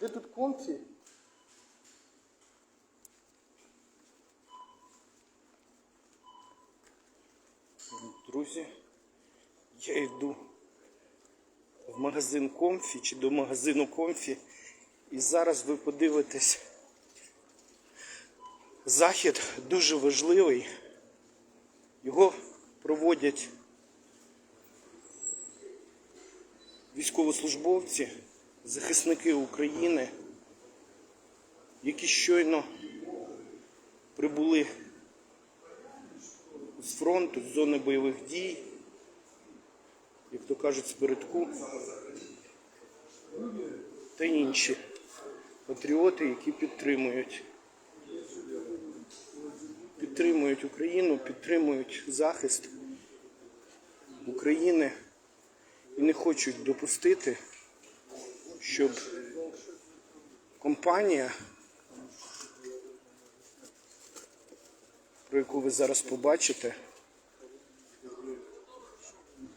Де тут комфі? Друзі, я йду в магазин Комфі чи до магазину Комфі. І зараз ви подивитесь. Захід дуже важливий. Його проводять військовослужбовці, захисники України, які щойно прибули з фронту, з зони бойових дій, як то кажуть, з та інші патріоти, які підтримують. Підтримують Україну, підтримують захист України і не хочуть допустити, щоб компанія, про яку ви зараз побачите,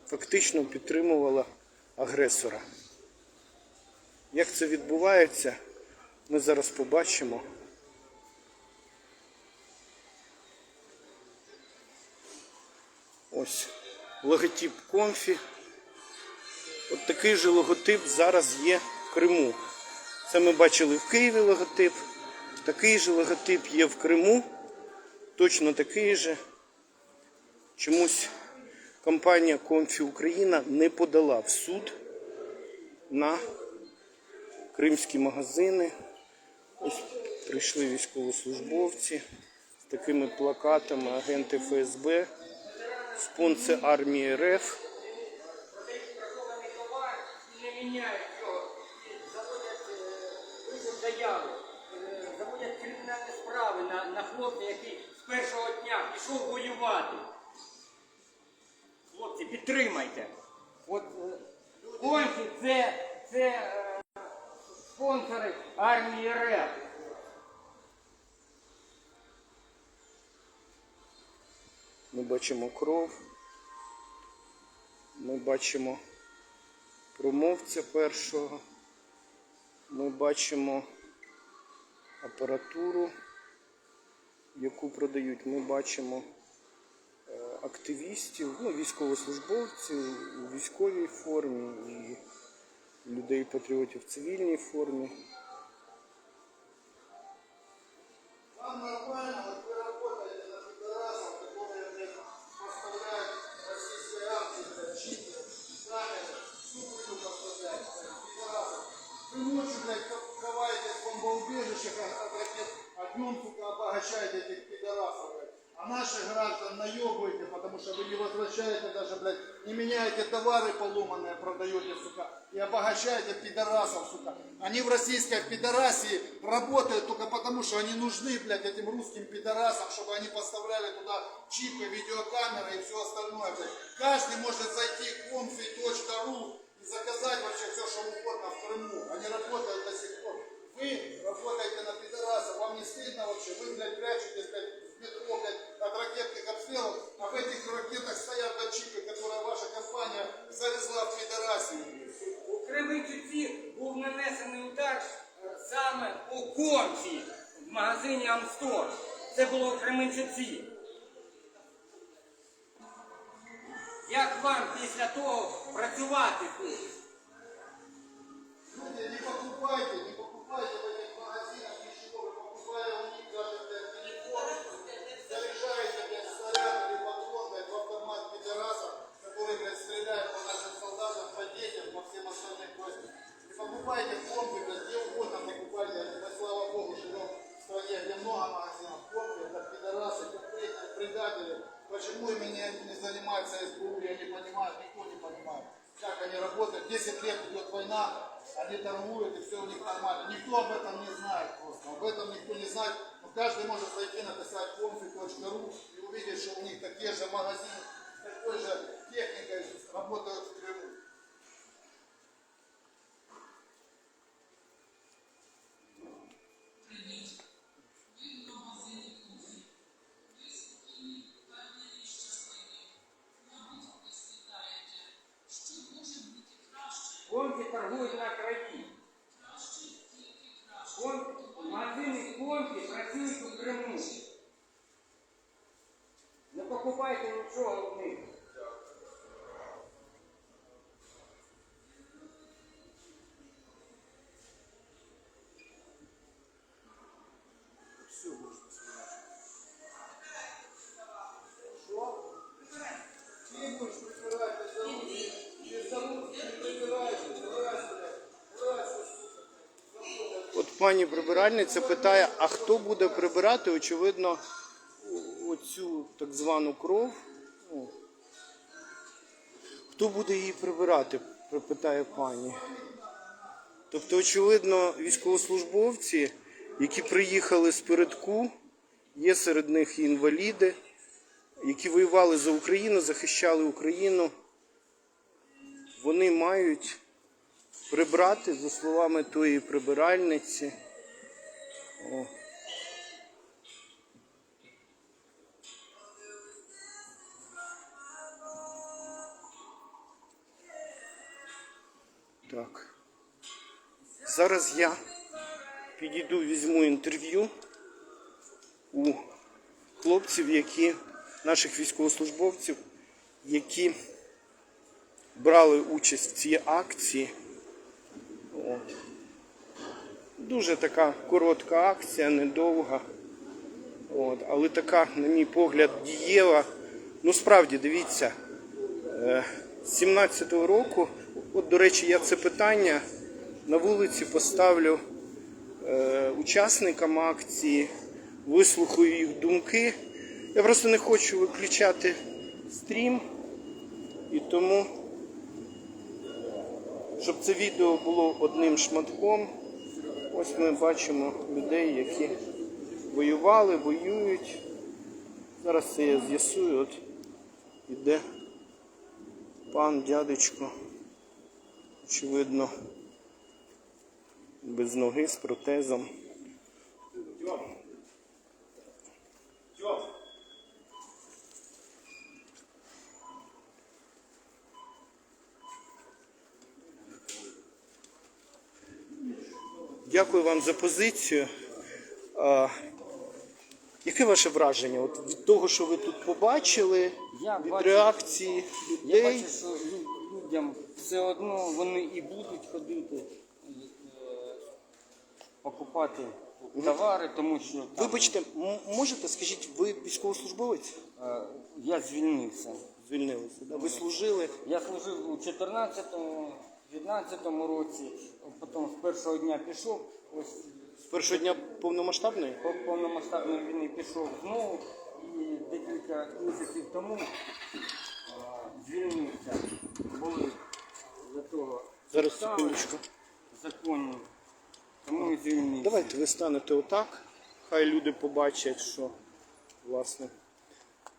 фактично підтримувала агресора. Як це відбувається, ми зараз побачимо. Ось логотип Комфі. От такий же логотип зараз є в Криму. Це ми бачили в Києві логотип. Такий же логотип є в Криму. Точно такий же. Чомусь компанія Комфі Україна не подала в суд на кримські магазини. Ось прийшли військовослужбовці з такими плакатами агенти ФСБ, спонсор армії РФ. Хлопця, який з першого дня пішов воювати. Хлопці, підтримайте. От е, конці це, це е, спонсори армії РФ. Ми бачимо кров. Ми бачимо промовця першого. Ми бачимо апаратуру, яку продають. Ми бачимо е, активістів, ну, військовослужбовців у військовій формі і людей-патріотів в цивільній формі. не меняете товары поломанные, продаете, сука, и обогащаете пидорасов, сука. Они в российской пидорасии работают только потому, что они нужны, блядь, этим русским пидорасам, чтобы они поставляли туда чипы, видеокамеры и все остальное, блядь. Каждый может зайти в comfy.ru и заказать вообще все, что угодно в Крыму. Они работают до сих пор. Вы работаете на пидорасов, вам не стыдно вообще? Вы, блядь, прячетесь, блядь, в метро, блядь, от ракетных обстрелов, а в этих ракетах стоят на чипы, которые ваша компания завезла в пидорасию. У Кременчуці був нанесений удар е, саме по конфі в магазині Амстор. Це було в Кременчуці. Як вам після того працювати тут? Люди, не покупайте, не покупайте в этих магазинах ничего, вы покупали у 10 лет идет война, они торгуют и все у них нормально. Никто об этом не знает просто, об этом никто не знает. Но каждый может зайти, написать comfy.ru и увидеть, что у них такие же магазины, с такой же техникой работают пані прибиральниця питає, а хто буде прибирати, очевидно, оцю так звану кров. Хто буде її прибирати, питає пані. Тобто, очевидно, військовослужбовці, які приїхали з передку, є серед них і інваліди, які воювали за Україну, захищали Україну. Вони мають прибрати, за словами тої прибиральниці. О. Так. Зараз я підійду, візьму інтерв'ю у хлопців, які, наших військовослужбовців, які брали участь в цій акції. Дуже така коротка акція, недовга. От. Але така, на мій погляд, дієва. Ну справді, дивіться, е, з 17-го року, от, до речі, я це питання на вулиці поставлю е, учасникам акції, вислухаю їх думки. Я просто не хочу виключати стрім і тому щоб це відео було одним шматком. Ось ми бачимо людей, які воювали, воюють. Зараз це я з'ясую. От іде пан дядечко, очевидно, без ноги з протезом. Дякую вам за позицію. А, яке ваше враження? От від того, що ви тут побачили, Я від бачу- реакції Я людей? бачу, що лю- людям все одно вони і будуть ходити е, покупати товари, тому що там, Вибачте, м- можете, скажіть, ви військовослужбовець? е, я звільнився. Звільнилися. Да? Ви служили? Я служив у 14-му, 15-му році, потім з першого дня пішов, ось З першого дня повномасштабної? по повномасштабної війни пішов знову і декілька місяців тому а, звільнився. Були для того Зараз підстави секундочку. законні, тому і звільнився. Давайте ви станете отак. Хай люди побачать, що власне.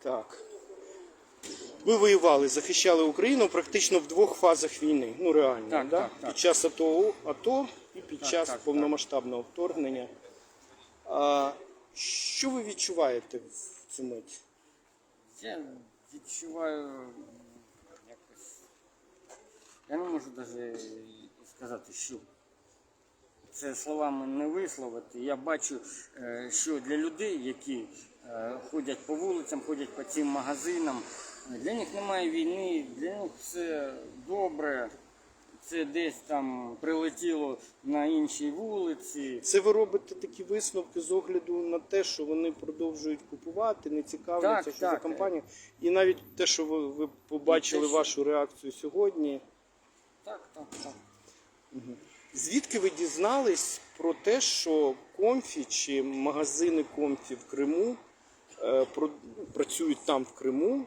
Так. Ви воювали, захищали Україну практично в двох фазах війни. Ну реально, Так, да? так, так. під час АТО, АТО і під час так, так. повномасштабного вторгнення. А, що ви відчуваєте в цю мить? Я відчуваю якось. Я не можу навіть сказати, що це словами не висловити. Я бачу, е, що для людей, які е, ходять по вулицям, ходять по цим магазинам, для них немає війни, для них все добре. Це десь там прилетіло на іншій вулиці. Це ви робите такі висновки з огляду на те, що вони продовжують купувати, не цікавляться, Так, що за так. компанію. І навіть те, що ви, ви побачили що- вашу реакцію сьогодні. Так, так, так. Звідки ви дізнались про те, що комфі чи магазини комфі в Криму е, про- працюють там в Криму,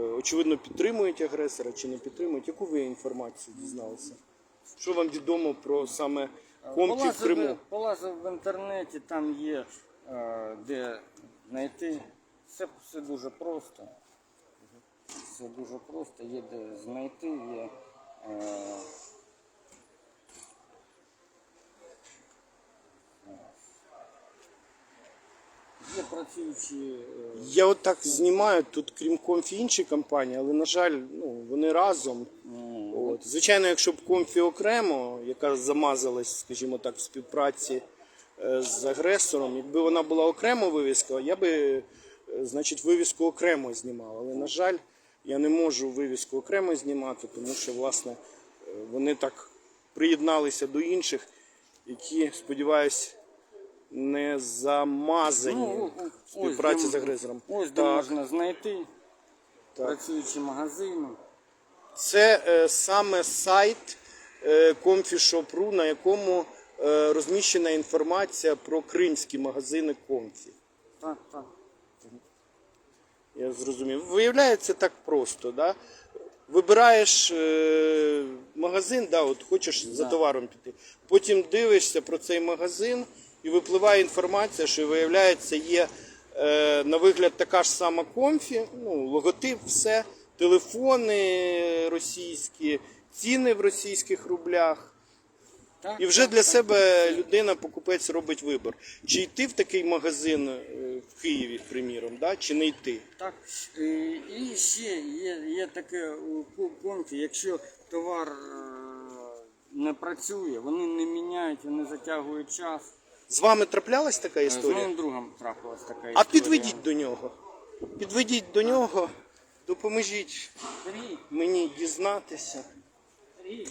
очевидно, підтримують агресора чи не підтримують? Яку ви інформацію дізналися? Що вам відомо про саме комки в Криму? Полазив, в інтернеті, там є е, де знайти. Все, все дуже просто. Все дуже просто, є де знайти, є. Є працюючі. е, Я от так знімаю тут, крім комфі, інші компанії, але на жаль, ну вони разом. От. Звичайно, якщо б комфі окремо, яка замазалась, скажімо так, в співпраці е, з агресором. Якби вона була окремо вивіска, я би е, значить, вивіску окремо знімав. Але, на жаль, я не можу вивіску окремо знімати, тому що, власне, вони так приєдналися до інших, які, сподіваюсь, не замазані Ну, о- о- в співпраці ось з де- агресором. Ось де Так. можна знайти Так. працюючі магазини. Це е, саме сайт е, Comfy.shop.ru, на якому е, розміщена інформація про кримські магазини Comfy. Так, так. Я зрозумів. Виявляється так просто, да? Вибираєш е, магазин, да, от хочеш за товаром піти. Потім дивишся про цей магазин і випливає інформація, що виявляється, є е, на вигляд така ж сама комфі, ну, логотип, все, телефони російські, ціни в російських рублях. так І вже для себе людина, покупець робить вибір. Чи йти в такий магазин е, в Києві, приміром, да? чи не йти. Так, е, і ще є, є таке конфі, якщо товар е, не працює, вони не міняють, вони затягують час. З вами траплялась така Е, З історія? моїм другом трапилась така історія. А підведіть до нього. Підведіть до нього, допоможіть Сергій, мені дізнатися. Сергій,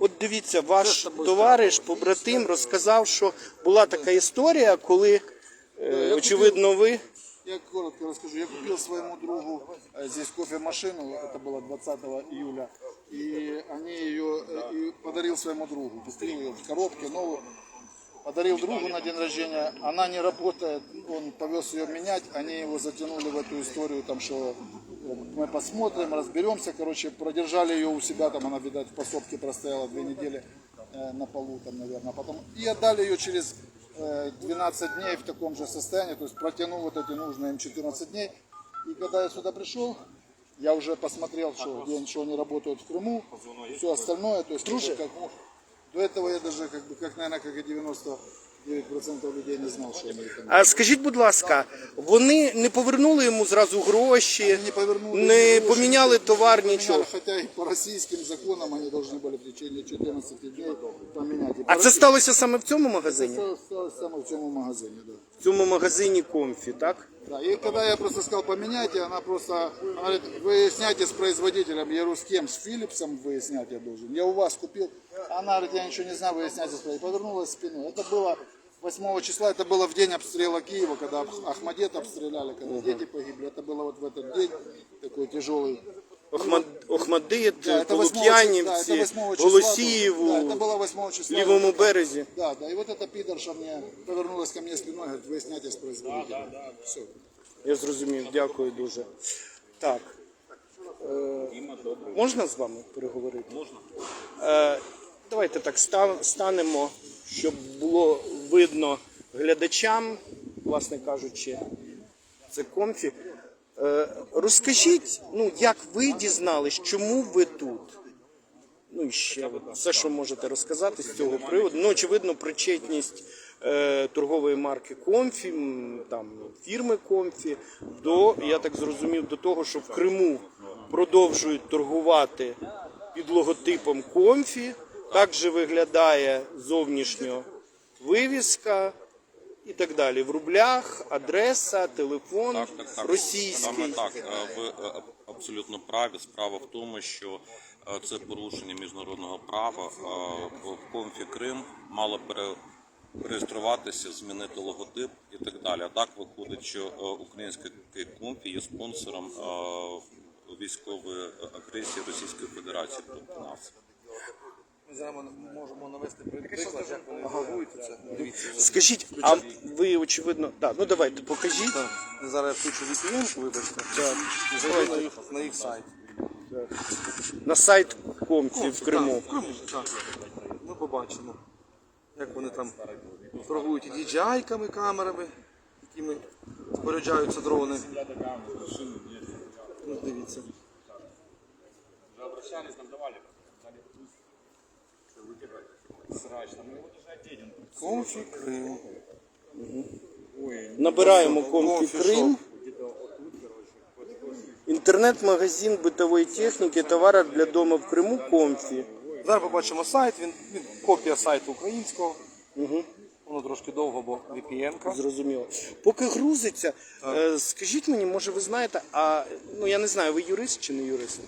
От дивіться, ваш товариш, побратим, розказав, що була така історія, коли, е, очевидно, ви. Я коротко расскажу. Я купил своему другу э, здесь кофемашину, это было 20 июля, и они ее э, и подарил своему другу. Купил ее в коробке новую, подарил другу на день рождения. Она не работает, он повез ее менять, они его затянули в эту историю, там что э, мы посмотрим, разберемся, короче, продержали ее у себя, там она, видать, в пособке простояла две недели на полу, там, наверное, потом и отдали ее через 12 дней в таком же состоянии, то есть протянул вот эти нужные им 14 дней. И когда я сюда пришел, я уже посмотрел, что, где, что они работают в Крыму, все остальное, то есть уже как, до этого я даже, как бы, как, наверное, как и 99% людей не знал, что они там А скажіть, будь ласка, вони не повернули йому зразу гроші, не повернули. не ни гроши, поміняли товар, поменяли, нічого. Хотя и по российским законам они должны были в течение 14 дней поменять. И А по це российским- сталося саме в цьому магазині? Це сталося саме в цьому магазині, да. В цьому магазині Комфі, так? Да, и когда я просто сказал поменяйте, она просто она говорит, выясняйте с производителем. Я говорю, с кем? С Филипсом выяснять я должен. Я у вас купил. Она говорит, я ничего не знаю, выясняйте с производителем. Повернулась спиной. Это было 8 числа, это было в день обстрела Киева, когда Ахмадет обстреляли, когда дети погибли. Это было вот в этот день такой тяжелый. Охмад... Охмадит, Да, это 8 числа, да, Полук'янівці, это 8 числа. Голосіїву, Да, это было 8 числа. лівому березі. Да, да, и вот эта пидорша мне повернулась ко мне спиной, говорит, выясняйте с производителем. Все. Я зрозумів, дякую дуже. Так. Е, можна з вами переговорити? Можна. Е, давайте так ста- станемо, щоб було видно глядачам, власне кажучи, це комфі. Е, розкажіть, ну, як ви дізнались, чому ви тут? Ну і ще все, що можете розказати з цього приводу. Ну, очевидно, причетність е, торгової марки Комфі, там фірми Комфі, до я так зрозумів, до того, що в Криму продовжують торгувати під логотипом Комфі. Так же виглядає зовнішньо вивіска і так далі. В рублях, адреса, телефон Так, так, так. російський. Саме так. Е, Ви е, абсолютно праві. Справа в тому, що е, це порушення міжнародного права. В Комфі Крим мало перереєструватися, змінити логотип і так далі. А так виходить, що український Комфі є спонсором військової агресії Російської Федерації проти нас. Ми зараз можемо навести приклад, як вони торгують це. Дивіться. Скажіть, а ви очевидно, да, ну давайте покажіть. Зараз я включу VPN, вибачте. І зайду на їх, на їх сайт. на сайт Комфі в Криму. Так, в Криму, так. Ми побачимо, як вони там торгують і DJI-ками, камерами, якими споряджаються дрони. Ну, дивіться. Комфі Крим. Набираємо Комфі Комфі Крим. Інтернет-магазин битової техніки, товарів для дому в Криму Комфі. Зараз побачимо сайт, він, він копія сайту українського. Угу. Воно трошки довго, бо VPN-ка. Зрозуміло. Поки грузиться, е, скажіть мені, може ви знаєте, а ну я не знаю, ви юрист чи не юрист?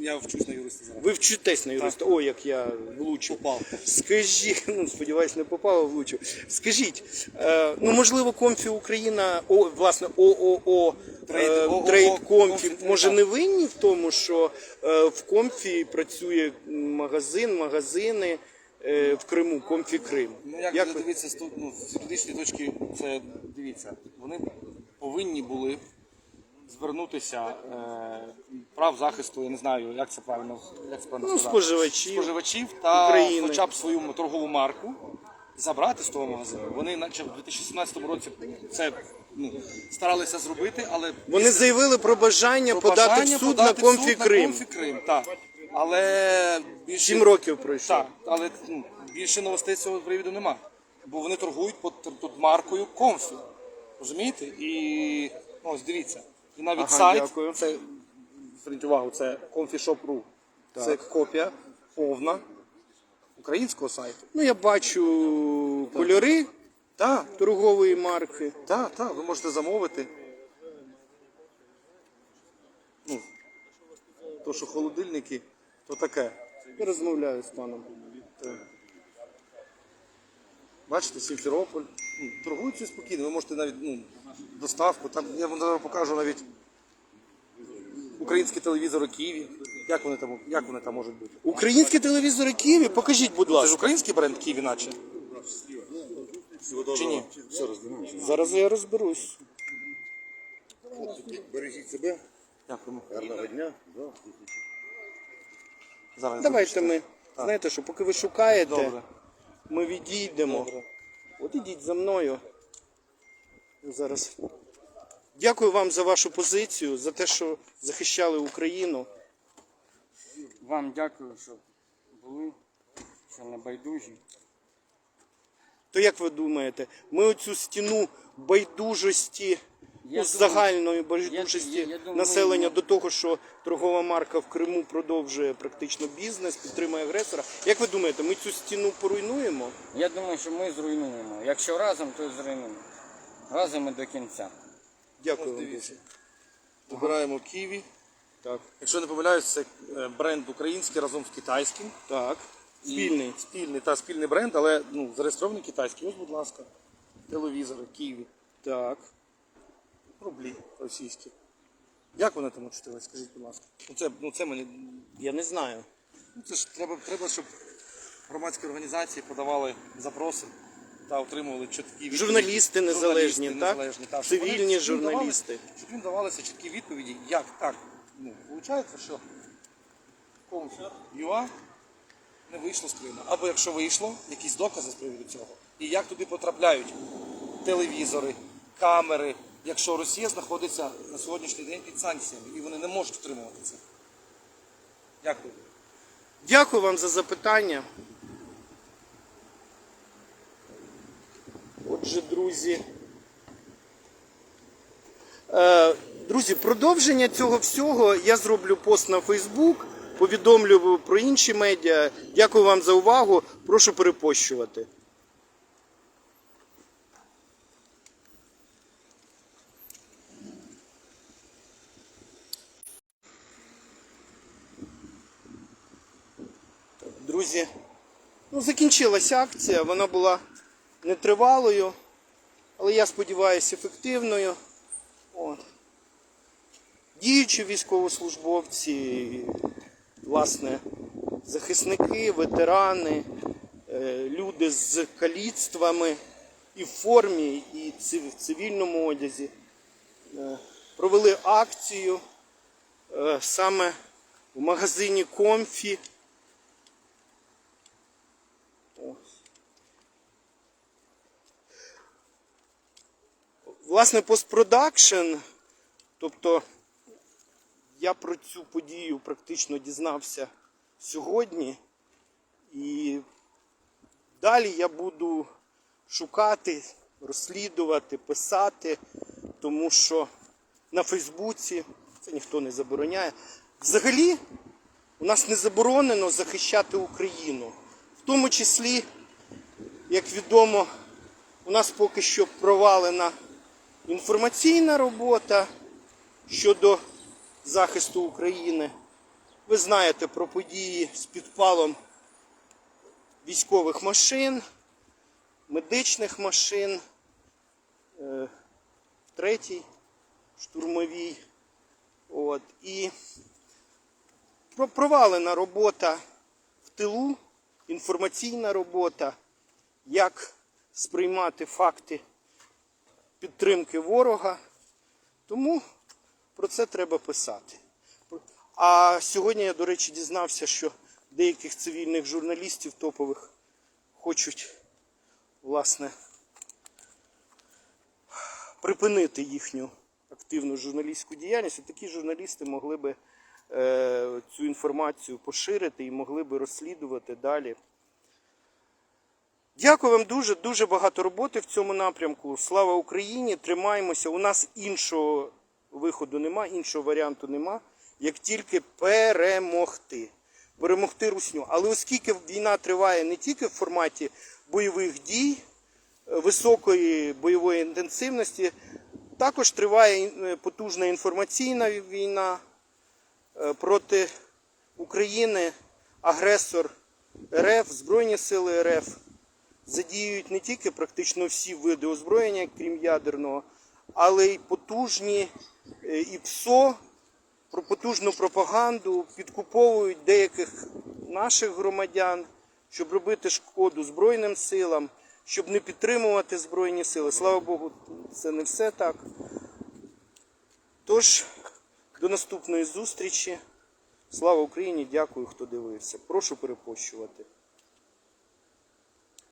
Я вчусь на юриста зараз. Ви вчитесь на юриста. О, як я влучив. Попав. Скажіть, ну сподіваюсь, не попав, а влучив. Скажіть, е, ну можливо, Комфі Україна, о, власне, ООО Трейд- е, ООО, Трейд Комфі може так. не винні в тому, що е, в Комфі працює магазин, магазини е, в Криму, Комфі Крим. Ну як, Як дивитися з, тут, ну, з юридичної точки, це дивіться, вони повинні були звернутися е, прав захисту, я не знаю, як це правильно, як це правильно Ну, сказати. споживачів. споживачів та України. хоча б свою торгову марку забрати з того магазину. Вони наче в 2017 році це ну, старалися зробити, але Вони заявили про бажання про подати в суд подати на в суд Комфі на Крим. Комфі Крим, так. Але більше Сім років пройшло. так, але ну, більше новостей з цього привіду нема. Бо вони торгують під, під маркою Комфі. Розумієте? І ну, ось дивіться. І навіть Ага, сайт, дякую. це зверніть увагу, це comfyshop.ru. Це копія повна українського сайту. Ну, я бачу кольори Так, торгової марки. так, так, ви можете замовити. Ну, то, що холодильники, то таке. Я розмовляю з паном. Бачите, Сімферополь. Ну, торгують всі спокійно. Ви можете навіть ну, доставку. Там я вам покажу навіть українські телевізори Києві. Як вони там, як вони там можуть бути? Українські телевізори Києві, покажіть, будь Це ж ласка. український бренд Києві, наче? Чи ні? Зараз я розберусь. Бережіть себе. Дякуємо. Гарного дня. Зараз Давайте запишете. ми. Знаєте, що поки ви шукаєте, Добре. ми відійдемо. Добре. От ідіть за мною. Зараз. Дякую вам за вашу позицію, за те, що захищали Україну. Вам дякую, що були, що не байдужі. То як ви думаєте, ми оцю стіну байдужості, ну, думаю- загальної байдужості населення до того, що торгова марка в Криму продовжує практично бізнес, підтримує агресора. Як ви думаєте, ми цю стіну поруйнуємо? Я думаю, що ми зруйнуємо. Якщо разом, то і зруйнуємо. Разом і до кінця. Дякую вам дуже. Так, Якщо не помиляюсь, це е, бренд український разом з китайським. так. І Спільний. Спільний, та спільний бренд, але ну, зареєстрований китайський. Ось, будь ласка. Телевізори, Києві. Так. Рублі російські. Як вони там очутились, скажіть, будь ласка. Ну це, ну, це мені. Я не знаю. Ну, це ж треба, треба, щоб громадські організації подавали запроси та отримували чіткі відповіді. Журналісти незалежні, Журналісти так? незалежні. Щоб Цивільні вони- їм давали- журналісти. Щоб їм давалися чіткі відповіді, як так. Ну, виходить, що ЮА не вийшло з Криму. Або якщо вийшло, якісь докази з приводу цього. І як туди потрапляють телевізори, камери, якщо Росія знаходиться на сьогоднішній день під санкціями, і вони не можуть отримувати це. Дякую. Дякую вам за запитання. Отже, друзі. Е, Друзі, продовження цього всього я зроблю пост на Фейсбук, повідомлю про інші медіа. Дякую вам за увагу. Прошу перепощувати. Друзі, ну закінчилася акція, вона була нетривалою, але я сподіваюся ефективною. От. Діючі військовослужбовці, власне, захисники, ветерани, е, люди з каліцтвами і в формі, і в цивільному одязі е, провели акцію е, саме в магазині Комфі. Власне, постпродакшн, тобто я про цю подію практично дізнався сьогодні. І далі я буду шукати, розслідувати, писати, тому що на Фейсбуці це ніхто не забороняє. Взагалі, У нас не заборонено захищати Україну. В тому числі, як відомо, у нас поки що провалена інформаційна робота щодо захисту України. Ви знаєте про події з підпалом військових машин, медичних машин, е, третій штурмовій. От. І провалена робота в тилу, інформаційна робота, як сприймати факти підтримки ворога. Тому про це треба писати. А сьогодні я, до речі, дізнався, що деяких цивільних журналістів топових хочуть, власне, припинити їхню активну журналістську діяльність. Такі журналісти могли би е, цю інформацію поширити і могли би розслідувати далі. Дякую вам дуже, дуже багато роботи в цьому напрямку. Слава Україні! Тримаємося. У нас іншого виходу нема, іншого варіанту нема, як тільки перемогти. Перемогти русню. Але оскільки війна триває не тільки в форматі бойових дій, е, високої бойової інтенсивності, також триває е, потужна інформаційна війна е, проти України, агресор РФ, Збройні сили РФ задіюють не тільки практично всі види озброєння, крім ядерного, але й потужні е, і ПСО, потужну пропаганду, підкуповують деяких наших громадян, щоб робити шкоду Збройним силам, щоб не підтримувати Збройні сили. Слава Богу, це не все так. Тож, до наступної зустрічі. Слава Україні! Дякую, хто дивився. Прошу перепощувати.